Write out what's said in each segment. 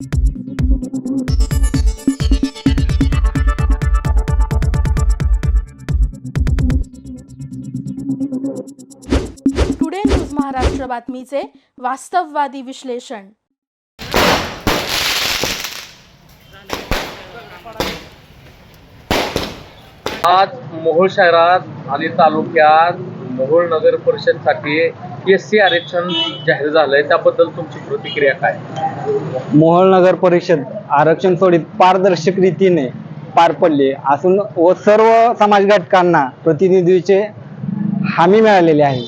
Today news Maharashtra बातमीचे वास्तववादी विश्लेषण आज मोहोळ शहरात आणि तालुक्यात मोहोळ नगर परिषदसाठी एस सी आरक्षण जाहीर झालंय त्याबद्दल तुमची प्रतिक्रिया काय? मोहोळ नगर परिषद आरक्षण सोडीत पारदर्शक रीतीने पार पडले. असून व सर्व समाज घटकांना प्रतिनिधीचे हमी मिळालेली आहे.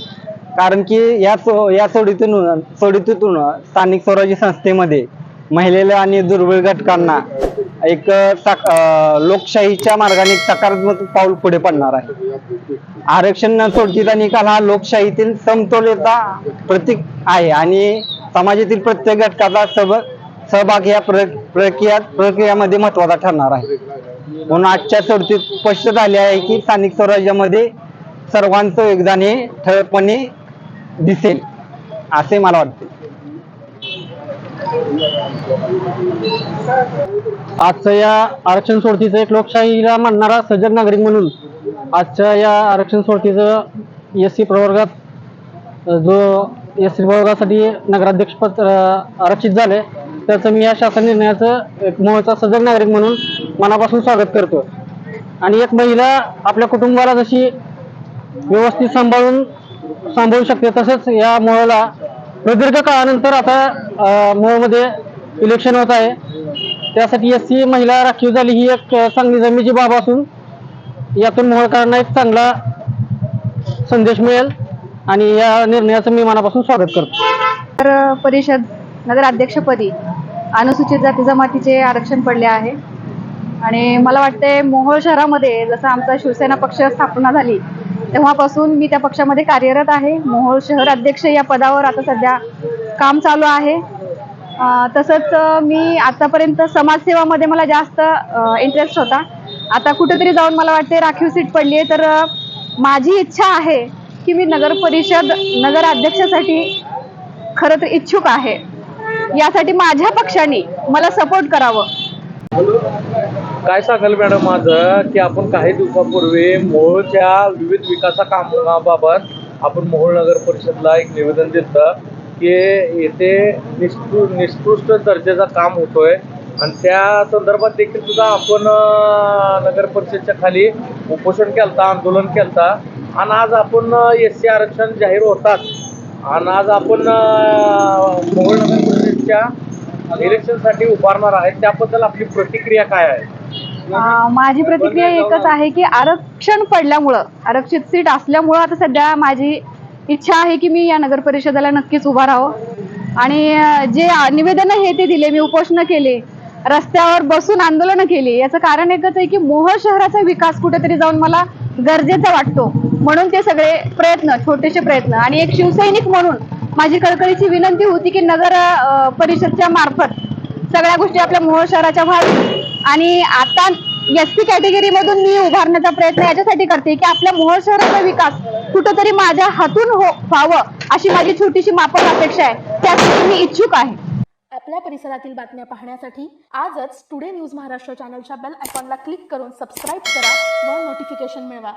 कारण की या सो या सोडीतून सोडीतून स्थानिक स्वराज्य संस्थेमध्ये महिलेला आणि दुर्बल घटकांना एक लोकशाहीच्या मार्गाने सकारात्मक पाऊल पुढे पडणार आहे. आरक्षण न सोडतीचा निकाल हा लोकशाहीतील समतोलता प्रतीक आहे आणि समाजातील प्रत्येक घटकाचा सब सहभाग या प्रक्रिया प्रक्रियात प्रक्रियामध्ये महत्त्वाचा ठरणार आहे. म्हणून आजच्या सोडतीत स्पष्ट झाले आहे की स्थानिक स्वराज्यामध्ये सर्वांचं योगदान हे ठळकपणे दिसेल असे मला वाटते. आजचं या आरक्षण सोडतीचं एक लोकशाहीला मानणारा सजग नागरिक म्हणून आजच्या या आरक्षण सोडतीचं एस सी प्रवर्गात जो एस सी प्रवर्गासाठी नगराध्यक्षपद आरक्षित झाले त्याचं मी या शासन निर्णयाचं एक मोहचा सजग नागरिक म्हणून मनापासून स्वागत करतो. आणि एक महिला आपल्या कुटुंबाला जशी व्यवस्थित सांभाळून सांभाळू शकते तसंच या मोहला प्रदीर्घ काळानंतर आता मोहमध्ये इलेक्शन होत आहे. त्यासाठी एस सी महिला राखीव झाली ही एक चांगली जमेची बाब असून यातून मोहळकरांना एक चांगला संदेश मिळेल आणि या निर्णयाचं मी मनापासून स्वागत करतो. तर परिषद नगराध्यक्षपदी अनुसूचित जाती जमातीचे आरक्षण पडले आहे. आणि मला वाटते मोहोळ शहरामध्ये जसं आमचा शिवसेना पक्ष स्थापना झाली तेव्हापासून मी त्या पक्षामध्ये कार्यरत आहे. मोहोळ शहर अध्यक्ष या पदावर आता सध्या काम चालू आहे. तसंच मी आतापर्यंत समाजसेवामध्ये मला जास्त इंटरेस्ट होता. आता कुठेतरी जाऊन मला वाटते राखीव सीट पडली आहे. तर माझी इच्छा आहे की मी नगर परिषद नगर अध्यक्षासाठी खरं तर इच्छुक आहे. यासाठी माझ्या पक्षाने मला सपोर्ट करावं. काय सांगाल मॅडम माझं? की आपण काही दिवसापूर्वी मोहोळच्या विविध विकासा कामाबाबत आपण मोहोळ नगर परिषदला एक निवेदन दिलं. की येथे निष्कृ निष्कृष्ट दर्जाचा काम होतोय. आणि त्या संदर्भात देखील सुद्धा आपण नगर परिषदच्या खाली उपोषण केलता आंदोलन केलं आणि आज आपण एस सी आरक्षण जाहीर होतात. आणि आज आपण अं, मोहोळ नगर परिषदच्या इलेक्शनसाठी उभारणार आहे. त्याबद्दल आपली प्रतिक्रिया काय आहे? माझी प्रतिक्रिया एकच आहे की आरक्षण पडल्यामुळं आरक्षित सीट असल्यामुळं आता सध्या माझी इच्छा आहे की मी या नगर परिषदेला नक्कीच उभा राहावं. आणि जे निवेदनं हे ते दिले मी उपोषणं केले रस्त्यावर बसून आंदोलनं केली याचं कारण एकच आहे की मोहोळ शहराचा विकास कुठेतरी जाऊन मला गरजेचा वाटतो. म्हणून ते सगळे प्रयत्न छोटेसे प्रयत्न. आणि एक शिवसैनिक म्हणून माझी कळकळीची विनंती होती की नगर परिषदच्या मार्फत सगळ्या गोष्टी आपल्या मोहोळ शहराच्या व्हाव्या आणि आता एस सी कॅटेगरी मधून मी उभारण्याचा प्रयत्न याच्यासाठी करते की आपल्या मोहोळ शहराचा विकास कुठंतरी माझ्या हातून हो व्हावं अशी माझी छोटीशी मापक अपेक्षा आहे. त्यासाठी मी इच्छुक आहे. आपल्या परिसरातील बातम्या पाहण्यासाठी आजच टुडे न्यूज महाराष्ट्र चॅनलच्या बेल आयकॉनला क्लिक करून सबस्क्राईब करा व नोटिफिकेशन मिळवा.